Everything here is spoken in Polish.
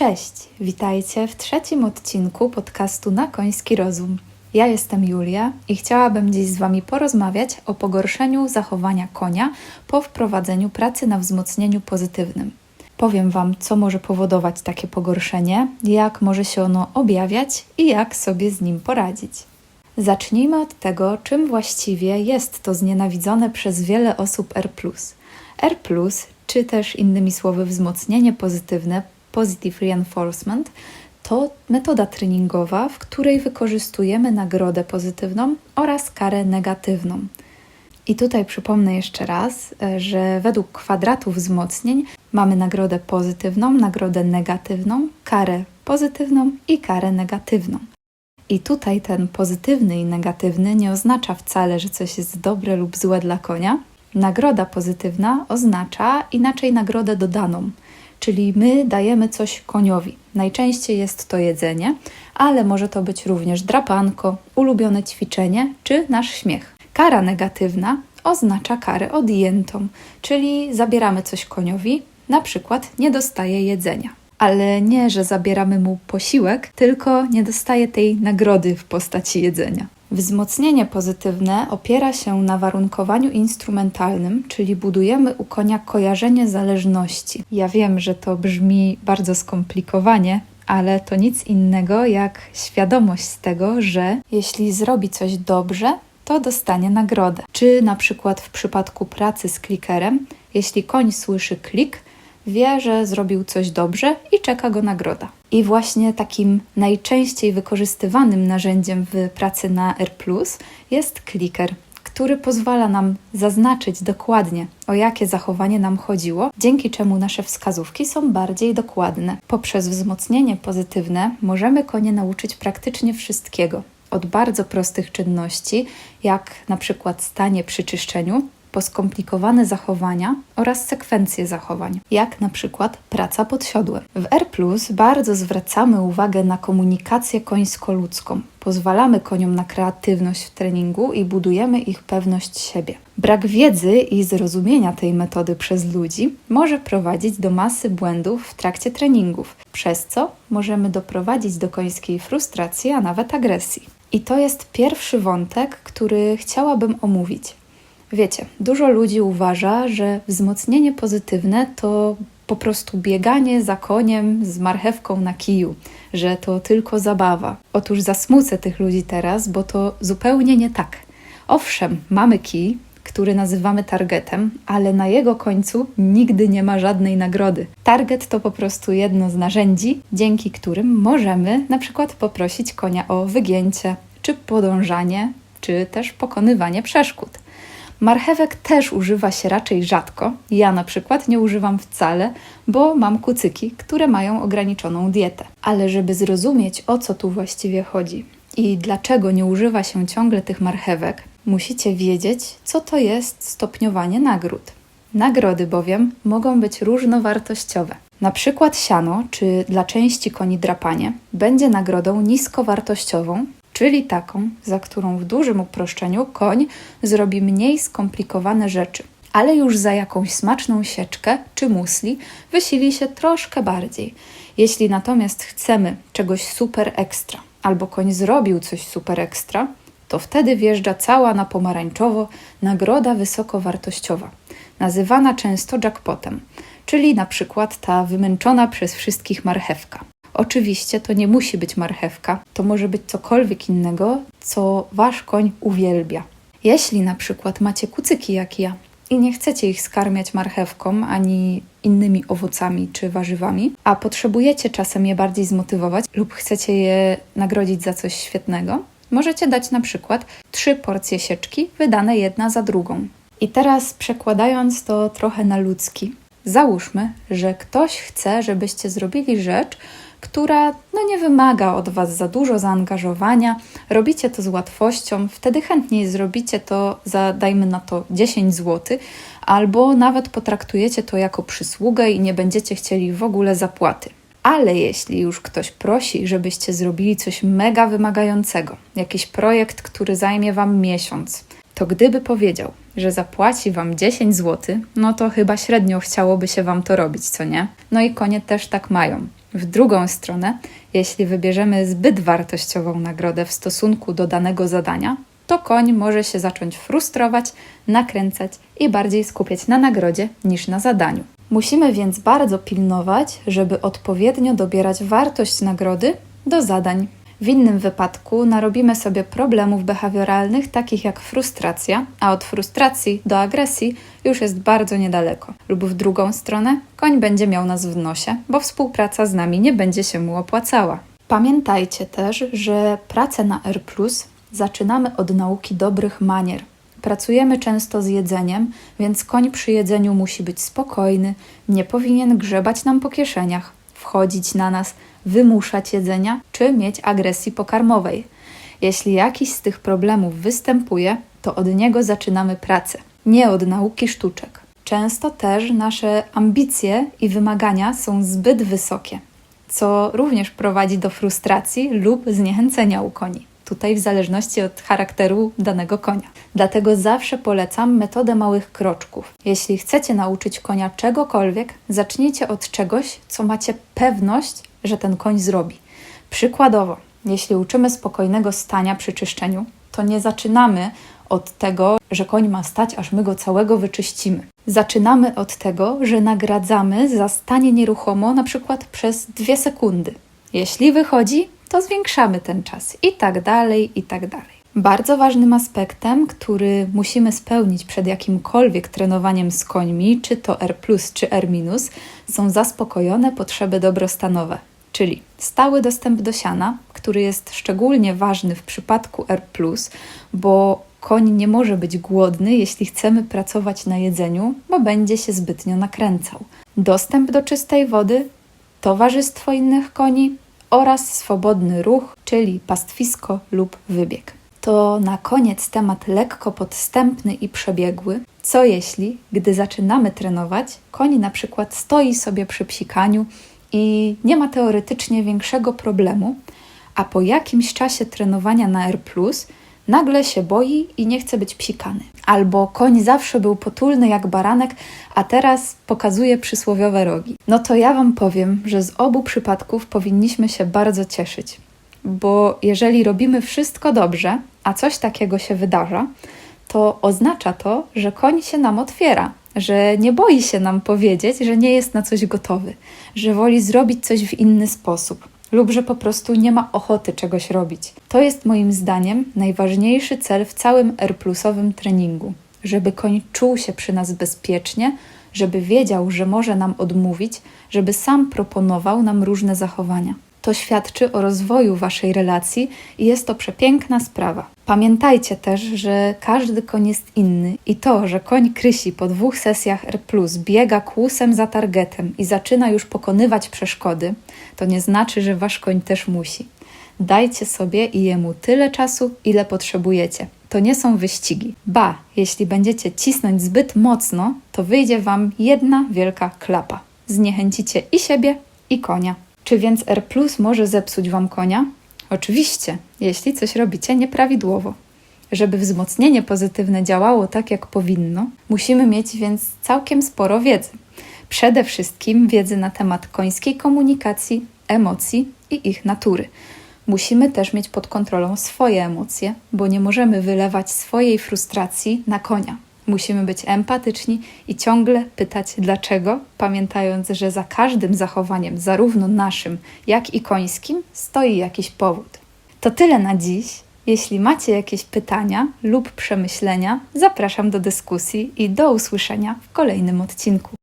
Cześć, witajcie w trzecim odcinku podcastu Na Koński Rozum. Ja jestem Julia i chciałabym dziś z Wami porozmawiać o pogorszeniu zachowania konia po wprowadzeniu pracy na wzmocnieniu pozytywnym. Powiem Wam, co może powodować takie pogorszenie, jak może się ono objawiać i jak sobie z nim poradzić. Zacznijmy od tego, czym właściwie jest to znienawidzone przez wiele osób R. R, czy też innymi słowy wzmocnienie pozytywne, positive reinforcement, to metoda treningowa, w której wykorzystujemy nagrodę pozytywną oraz karę negatywną. I tutaj przypomnę jeszcze raz, e, że według kwadratu wzmocnień mamy nagrodę pozytywną, nagrodę negatywną, karę pozytywną i karę negatywną. I tutaj ten pozytywny i negatywny nie oznacza wcale, że coś jest dobre lub złe dla konia. Nagroda pozytywna oznacza inaczej nagrodę dodaną, czyli my dajemy coś koniowi. Najczęściej jest to jedzenie, ale może to być również drapanko, ulubione ćwiczenie czy nasz śmiech. Kara negatywna oznacza karę odjętą, czyli zabieramy coś koniowi, na przykład nie dostaje jedzenia. Ale nie, że zabieramy mu posiłek, tylko nie dostaje tej nagrody w postaci jedzenia. Wzmocnienie pozytywne opiera się na warunkowaniu instrumentalnym, czyli budujemy u konia kojarzenie zależności. Ja wiem, że to brzmi bardzo skomplikowanie, ale to nic innego jak świadomość z tego, że jeśli zrobi coś dobrze, to dostanie nagrodę. Czy na przykład w przypadku pracy z klikerem, jeśli koń słyszy klik, wie, że zrobił coś dobrze i czeka go nagroda. I właśnie takim najczęściej wykorzystywanym narzędziem w pracy na R jest kliker, który pozwala nam zaznaczyć dokładnie, o jakie zachowanie nam chodziło, dzięki czemu nasze wskazówki są bardziej dokładne. Poprzez wzmocnienie pozytywne możemy konie nauczyć praktycznie wszystkiego. Od bardzo prostych czynności, jak na przykład stanie przy czyszczeniu, po skomplikowane zachowania oraz sekwencje zachowań, jak na przykład praca pod siodłem. W R bardzo zwracamy uwagę na komunikację końsko-ludzką. Pozwalamy koniom na kreatywność w treningu i budujemy ich pewność siebie. Brak wiedzy i zrozumienia tej metody przez ludzi może prowadzić do masy błędów w trakcie treningów, przez co możemy doprowadzić do końskiej frustracji, a nawet agresji. I to jest pierwszy wątek, który chciałabym omówić. Wiecie, dużo ludzi uważa, że wzmocnienie pozytywne to po prostu bieganie za koniem z marchewką na kiju, że to tylko zabawa. Otóż zasmucę tych ludzi teraz, bo to zupełnie nie tak. Owszem, mamy kij, który nazywamy targetem, ale na jego końcu nigdy nie ma żadnej nagrody. Target to po prostu jedno z narzędzi, dzięki którym możemy na przykład poprosić konia o wygięcie, czy podążanie, czy też pokonywanie przeszkód. Marchewek też używa się raczej rzadko. Ja na przykład nie używam wcale, bo mam kucyki, które mają ograniczoną dietę. Ale żeby zrozumieć, o co tu właściwie chodzi i dlaczego nie używa się ciągle tych marchewek, musicie wiedzieć, co to jest stopniowanie nagród. Nagrody bowiem mogą być różnowartościowe. Na przykład siano, czy dla części koni drapanie, będzie nagrodą niskowartościową, czyli taką, za którą w dużym uproszczeniu koń zrobi mniej skomplikowane rzeczy, ale już za jakąś smaczną sieczkę czy musli wysili się troszkę bardziej. Jeśli natomiast chcemy czegoś super ekstra, albo koń zrobił coś super ekstra, to wtedy wjeżdża cała na pomarańczowo nagroda wysokowartościowa, nazywana często jackpotem, czyli na przykład ta wymęczona przez wszystkich marchewka. Oczywiście to nie musi być marchewka, to może być cokolwiek innego, co wasz koń uwielbia. Jeśli na przykład macie kucyki jak ja i nie chcecie ich skarmiać marchewką ani innymi owocami czy warzywami, a potrzebujecie czasem je bardziej zmotywować lub chcecie je nagrodzić za coś świetnego, możecie dać na przykład trzy porcje sieczki wydane jedna za drugą. I teraz przekładając to trochę na ludzki, załóżmy, że ktoś chce, żebyście zrobili rzecz, która no, nie wymaga od Was za dużo zaangażowania, robicie to z łatwością, wtedy chętniej zrobicie to za, dajmy na to, 10 zł, albo nawet potraktujecie to jako przysługę i nie będziecie chcieli w ogóle zapłaty. Ale jeśli już ktoś prosi, żebyście zrobili coś mega wymagającego, jakiś projekt, który zajmie Wam miesiąc, to gdyby powiedział, że zapłaci Wam 10 zł, no to chyba średnio chciałoby się Wam to robić, co nie? No i konie też tak mają. W drugą stronę, jeśli wybierzemy zbyt wartościową nagrodę w stosunku do danego zadania, to koń może się zacząć frustrować, nakręcać i bardziej skupiać na nagrodzie niż na zadaniu. Musimy więc bardzo pilnować, żeby odpowiednio dobierać wartość nagrody do zadań. W innym wypadku narobimy sobie problemów behawioralnych, takich jak frustracja, a od frustracji do agresji już jest bardzo niedaleko. Lub w drugą stronę, koń będzie miał nas w nosie, bo współpraca z nami nie będzie się mu opłacała. Pamiętajcie też, że pracę na R zaczynamy od nauki dobrych manier. Pracujemy często z jedzeniem, więc koń przy jedzeniu musi być spokojny, nie powinien grzebać nam po kieszeniach, wchodzić na nas, wymuszać jedzenia czy mieć agresji pokarmowej. Jeśli jakiś z tych problemów występuje, to od niego zaczynamy pracę, nie od nauki sztuczek. Często też nasze ambicje i wymagania są zbyt wysokie, co również prowadzi do frustracji lub zniechęcenia u koni tutaj w zależności od charakteru danego konia. Dlatego zawsze polecam metodę małych kroczków. Jeśli chcecie nauczyć konia czegokolwiek, zacznijcie od czegoś, co macie pewność, że ten koń zrobi. Przykładowo, jeśli uczymy spokojnego stania przy czyszczeniu, to nie zaczynamy od tego, że koń ma stać, aż my go całego wyczyścimy. Zaczynamy od tego, że nagradzamy za stanie nieruchomo na przykład przez dwie sekundy. Jeśli wychodzi, to zwiększamy ten czas i tak dalej, i tak dalej. Bardzo ważnym aspektem, który musimy spełnić przed jakimkolwiek trenowaniem z końmi, czy to R, czy R-, są zaspokojone potrzeby dobrostanowe, czyli stały dostęp do siana, który jest szczególnie ważny w przypadku R, bo koń nie może być głodny, jeśli chcemy pracować na jedzeniu, bo będzie się zbytnio nakręcał. Dostęp do czystej wody, towarzystwo innych koni, oraz swobodny ruch, czyli pastwisko lub wybieg. To na koniec temat lekko podstępny i przebiegły. Co jeśli, gdy zaczynamy trenować, koń na przykład stoi sobie przy psikaniu i nie ma teoretycznie większego problemu, a po jakimś czasie trenowania na R, nagle się boi i nie chce być psikany. Albo koń zawsze był potulny jak baranek, a teraz pokazuje przysłowiowe rogi. No to ja Wam powiem, że z obu przypadków powinniśmy się bardzo cieszyć, bo jeżeli robimy wszystko dobrze, a coś takiego się wydarza, to oznacza to, że koń się nam otwiera, że nie boi się nam powiedzieć, że nie jest na coś gotowy, że woli zrobić coś w inny sposób lub że po prostu nie ma ochoty czegoś robić. To jest moim zdaniem najważniejszy cel w całym R-plusowym treningu, żeby koń czuł się przy nas bezpiecznie, żeby wiedział, że może nam odmówić, żeby sam proponował nam różne zachowania. To świadczy o rozwoju waszej relacji i jest to przepiękna sprawa. Pamiętajcie też, że każdy koń jest inny i to, że koń krysi po dwóch sesjach R, biega kłusem za targetem i zaczyna już pokonywać przeszkody, to nie znaczy, że wasz koń też musi. Dajcie sobie i jemu tyle czasu, ile potrzebujecie. To nie są wyścigi. Ba, jeśli będziecie cisnąć zbyt mocno, to wyjdzie wam jedna wielka klapa. Zniechęcicie i siebie, i konia. Czy więc R może zepsuć Wam konia? Oczywiście, jeśli coś robicie nieprawidłowo. Żeby wzmocnienie pozytywne działało tak, jak powinno, musimy mieć więc całkiem sporo wiedzy. Przede wszystkim wiedzy na temat końskiej komunikacji, emocji i ich natury. Musimy też mieć pod kontrolą swoje emocje, bo nie możemy wylewać swojej frustracji na konia. Musimy być empatyczni i ciągle pytać dlaczego, pamiętając, że za każdym zachowaniem, zarówno naszym, jak i końskim, stoi jakiś powód. To tyle na dziś. Jeśli macie jakieś pytania lub przemyślenia, zapraszam do dyskusji i do usłyszenia w kolejnym odcinku.